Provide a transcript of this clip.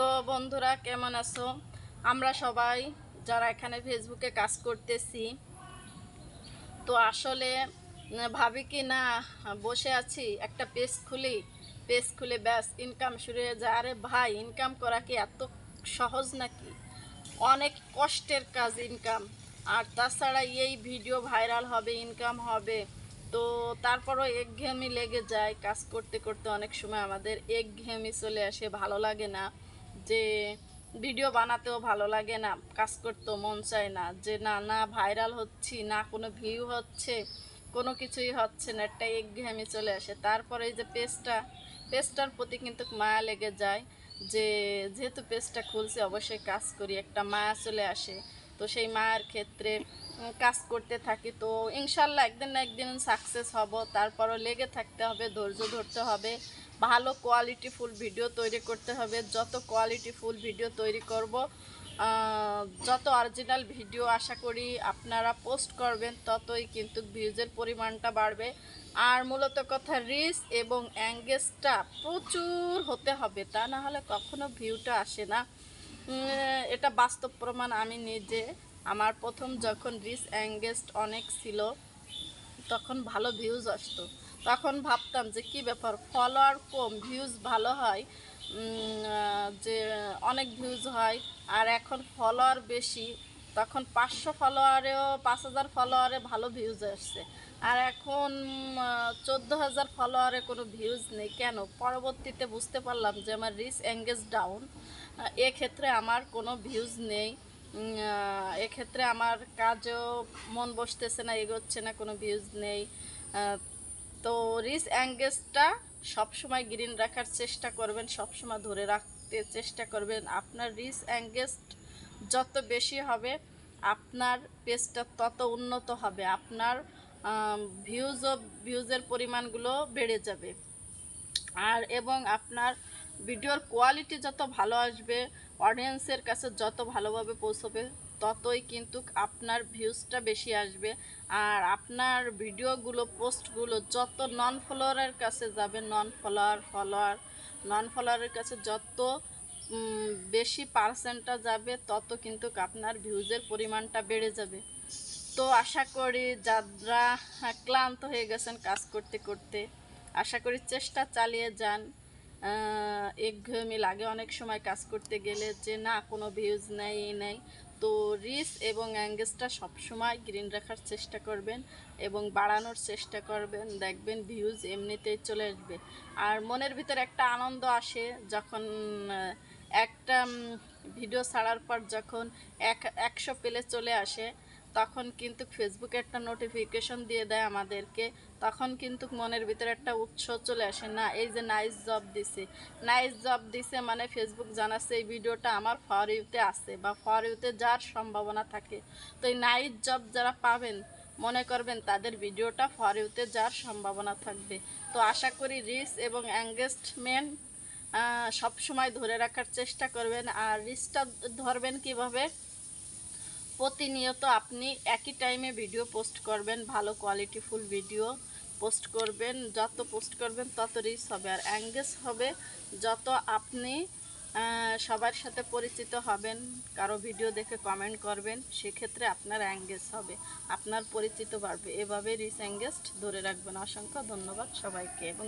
তো বন্ধুরা, কেমন আছো? আমরা সবাই যারা এখানে ফেসবুকে কাজ করতেছি, তো আসলে ভাবি কি না, বসে আছি, একটা পেজ খুলি পেজ খুলে ব্যাস ইনকাম শুরু হয়ে যায়। আরে ভাই ইনকাম করা কি এত সহজ নাকি? অনেক কষ্টের কাজ ইনকাম আর তাছাড়া এই ভিডিও ভাইরাল হবে ইনকাম হবে, তো তারপরও একঘেয়েমি লেগে যায়। কাজ করতে করতে অনেক সময় আমাদের একঘেয়েমি চলে আসে, ভালো লাগে না। যে ভিডিও বানাতেও ভালো লাগে না, কাজ করতেও মন চায় না, যে না না ভাইরাল হচ্ছি, না কোনো ভিউ হচ্ছে, কোনো কিছুই হচ্ছে না একটা একঘেয়েমি চলে আসে। তারপরে এই যে পেজটা পেজটার প্রতি কিন্তু মায়া লেগে যায়, যে যেহেতু পেজটা খুলছে, অবশ্যই কাজ করি, একটা মায়া চলে আসে। তো সেই মায়ের ক্ষেত্রে কাজ করতে থাকি, তো ইনশাল্লাহ একদিন না একদিন সাকসেস হব, তারপরও লেগে থাকতে হবে, ধৈর্য ধরতে হবে। ভালো কোয়ালিটি ফুল ভিডিও তৈরি করতে হবে। যত কোয়ালিটি ফুল ভিডিও তৈরি করব যত অরিজিনাল ভিডিও আশা করি আপনারা পোস্ট করবেন, ততই কিন্তু ভিউজের পরিমাণটা বাড়বে। আর মূলত কথা রিস এবং অ্যাঙ্গেজটা প্রচুর হতে হবে, তা না হলে কখনো ভিউটা আসে না। এটা বাস্তব প্রমাণ আমি নিজে। আমার প্রথম যখন রিস অ্যাঙ্গেজড অনেক ছিল, তখন ভালো ভিউজ আসতো। তখন ভাবতাম যে কি ব্যাপার ফলোয়ার কম ভিউজ ভালো হয় যে অনেক ভিউজ হয়, আর এখন ফলোয়ার বেশি, তখন পাঁচশো ফলোয়ারেও পাঁচ হাজার ফলোয়ারে ভালো ভিউজ আসছে। আর এখন চোদ্দ হাজার ফলোয়ারে কোনো ভিউজ নেই। কেন? পরবর্তীতে বুঝতে পারলাম যে আমার রিচ এঙ্গেজ ডাউন এক্ষেত্রে আমার কোনো ভিউজ নেই। এক্ষেত্রে আমার কাজও মন বসতেছে না, এগোচ্ছে না, কোনো ভিউজ নেই। তো রিস অ্যাঙ্গেজটা সবসময় গ্রিন রাখার চেষ্টা করবেন, সবসময় ধরে রাখতে চেষ্টা করবেন। আপনার রিস অ্যাঙ্গেজ যত বেশি হবে, আপনার পেজটা তত উন্নত হবে। আপনার ভিউজ ভিউজের পরিমাণগুলো বেড়ে যাবে। আর এবং আপনার ভিডিওর কোয়ালিটি যত ভালো আসবে অডিয়েন্সের কাছে যত ভালোভাবে পৌঁছবে ততই কিন্তু আপনার ভিউজটা বেশি আসবে। আর আপনার ভিডিওগুলো, পোস্টগুলো যত নন ফলোয়ারের কাছে যাবে নন ফলোয়ার ফলোয়ার নন ফলোয়ারের কাছে যত বেশি পার্সেন্টটা যাবে, তত কিন্তু আপনার ভিউজের পরিমাণটা বেড়ে যাবে। তো আশা করি যারা ক্লান্ত হয়ে গেছেন কাজ করতে করতে, আশা করি চেষ্টা চালিয়ে যান। একঘেয়েমি লাগে অনেক সময় কাজ করতে গেলে যে, না, কোনো ভিউজ নেই নেই। তো রিস এবং অ্যাঙ্গেজটা সবসময় গ্রিন রাখার চেষ্টা করবেন এবং বাড়ানোর চেষ্টা করবেন। দেখবেন ভিউজ এমনিতেই চলে আসবে। আর মনের ভিতর একটা আনন্দ আসে যখন একটা ভিডিও ছাড়ার পর যখন এক, একশো পেলে চলে আসে তখন কিন্তু ফেসবুকে একটা নোটিফিকেশন দিয়ে দেয় আমাদেরকে, তখন কিন্তু মনের ভিতরে একটা উৎস চলে আসে, না, এই যে নাইস জব দিছে। নাইস জব দিছে মানে ফেসবুক জানাচ্ছে এই ভিডিওটা আমার ফর ইউতে আছে বা ফর ইউতে যার সম্ভাবনা থাকে। তো এই নাইস জব যারা পাবেন, মনে করবেন তাদের ভিডিওটা ফর ইউতে যার সম্ভাবনা থাকবে। তো আশা করি রিস এবং অ্যাঙ্গেজমেন্ট সব সময় ধরে রাখার চেষ্টা করবেন। আর রিসটা ধরবেন কীভাবে? প্রতিনিয়ত আপনি একই টাইমে ভিডিও পোস্ট করবেন, ভালো কোয়ালিটিফুল ভিডিও পোস্ট করবেন, যত পোস্ট করবেন তত রিচ হবে। আর অ্যাঙ্গেজ হবে যত আপনি সবার সাথে পরিচিত হবেন, কারও ভিডিও দেখে কমেন্ট করবেন, সেক্ষেত্রে আপনার অ্যাঙ্গেজ হবে, আপনার পরিচিত বাড়বে। এভাবে রিচ অ্যাঙ্গেজড ধরে রাখবেন। অসংখ্য ধন্যবাদ সবাইকে এবং